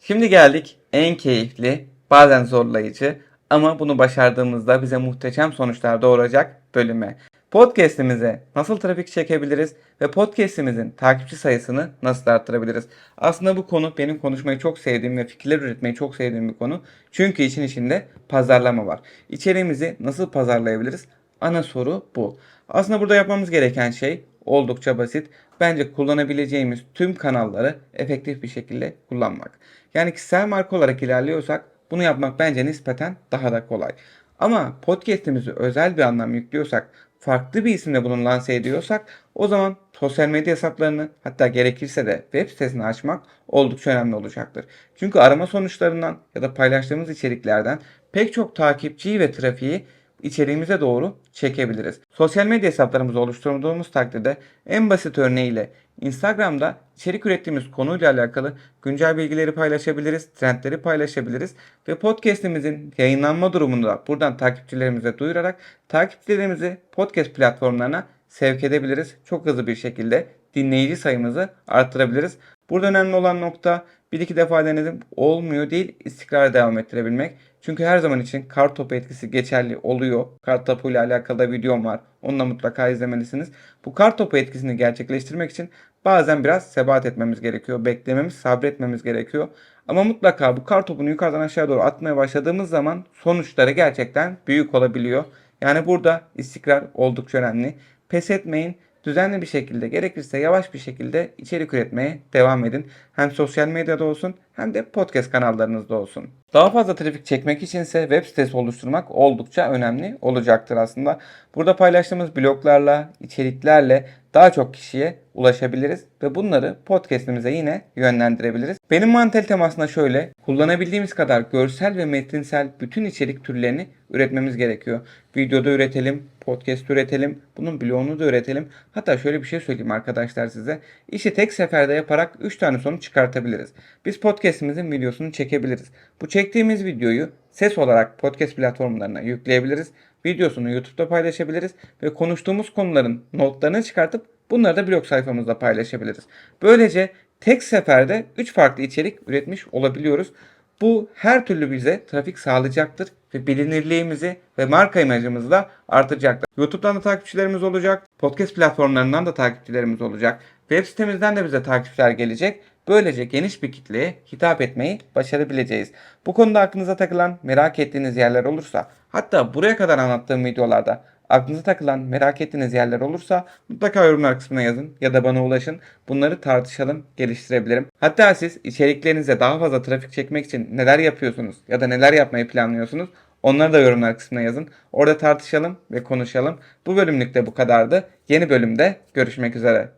Şimdi geldik en keyifli, bazen zorlayıcı ama bunu başardığımızda bize muhteşem sonuçlar doğuracak bölüme. Podcast'imize nasıl trafik çekebiliriz ve podcast'imizin takipçi sayısını nasıl arttırabiliriz? Aslında bu konu benim konuşmayı çok sevdiğim ve fikirler üretmeyi çok sevdiğim bir konu. Çünkü için içinde pazarlama var. İçeriğimizi nasıl pazarlayabiliriz? Ana soru bu. Aslında burada yapmamız gereken şey oldukça basit. Bence kullanabileceğimiz tüm kanalları efektif bir şekilde kullanmak. Yani kişisel marka olarak ilerliyorsak bunu yapmak bence nispeten daha da kolay. Ama podcast'imizi özel bir anlam yüklüyorsak, farklı bir isimle bunu lanse ediyorsak o zaman sosyal medya hesaplarını hatta gerekirse de web sitesini açmak oldukça önemli olacaktır. Çünkü arama sonuçlarından ya da paylaştığımız içeriklerden pek çok takipçiyi ve trafiği içeriğimize doğru çekebiliriz. Sosyal medya hesaplarımızı oluşturduğumuz takdirde en basit örneğiyle Instagram'da içerik ürettiğimiz konuyla alakalı güncel bilgileri paylaşabiliriz, trendleri paylaşabiliriz ve podcast'imizin yayınlanma durumunu da buradan takipçilerimize duyurarak takipçilerimizi podcast platformlarına sevk edebiliriz. Çok hızlı bir şekilde dinleyici sayımızı arttırabiliriz. Burada önemli olan nokta bir iki defa denedim olmuyor değil istikrar devam ettirebilmek. Çünkü her zaman için kar topu etkisi geçerli oluyor. Kar topu ile alakalı da videom var. Onu da mutlaka izlemelisiniz. Bu kar topu etkisini gerçekleştirmek için bazen biraz sebat etmemiz gerekiyor. Beklememiz, sabretmemiz gerekiyor. Ama mutlaka bu kar topunu yukarıdan aşağı doğru atmaya başladığımız zaman sonuçları gerçekten büyük olabiliyor. Yani burada istikrar oldukça önemli. Pes etmeyin. Düzenli bir şekilde gerekirse yavaş bir şekilde içerik üretmeye devam edin. Hem sosyal medyada olsun hem de podcast kanallarınızda olsun. Daha fazla trafik çekmek içinse web sitesi oluşturmak oldukça önemli olacaktır aslında. Burada paylaştığımız bloglarla, içeriklerle daha çok kişiye ulaşabiliriz ve bunları podcast'imize yine yönlendirebiliriz. Benim mantalitem aslında şöyle, kullanabildiğimiz kadar görsel ve metinsel bütün içerik türlerini üretmemiz gerekiyor. Videoda üretelim, podcast üretelim, bunun bloğunu da üretelim. Hatta şöyle bir şey söyleyeyim arkadaşlar size. İşi tek seferde yaparak 3 tane sonuç çıkartabiliriz. Biz podcast'imizin videosunu çekebiliriz. Bu çektiğimiz videoyu ses olarak podcast platformlarına yükleyebiliriz. Videosunu YouTube'da paylaşabiliriz ve konuştuğumuz konuların notlarını çıkartıp bunları da blog sayfamızda paylaşabiliriz. Böylece tek seferde 3 farklı içerik üretmiş olabiliyoruz. Bu her türlü bize trafik sağlayacaktır ve bilinirliğimizi ve marka imajımızı da artıracaktır. YouTube'dan da takipçilerimiz olacak, podcast platformlarından da takipçilerimiz olacak, web sitemizden de bize takipçiler gelecek. Böylece geniş bir kitleye hitap etmeyi başarabileceğiz. Bu konuda aklınıza takılan, merak ettiğiniz yerler olursa, hatta buraya kadar anlattığım videolarda aklınıza takılan, merak ettiğiniz yerler olursa mutlaka yorumlar kısmına yazın ya da bana ulaşın. Bunları tartışalım, geliştirebilirim. Hatta siz içeriklerinize daha fazla trafik çekmek için neler yapıyorsunuz ya da neler yapmayı planlıyorsunuz Onları da yorumlar kısmına yazın. Orada tartışalım ve konuşalım. Bu bölümlük de bu kadardı. Yeni bölümde görüşmek üzere.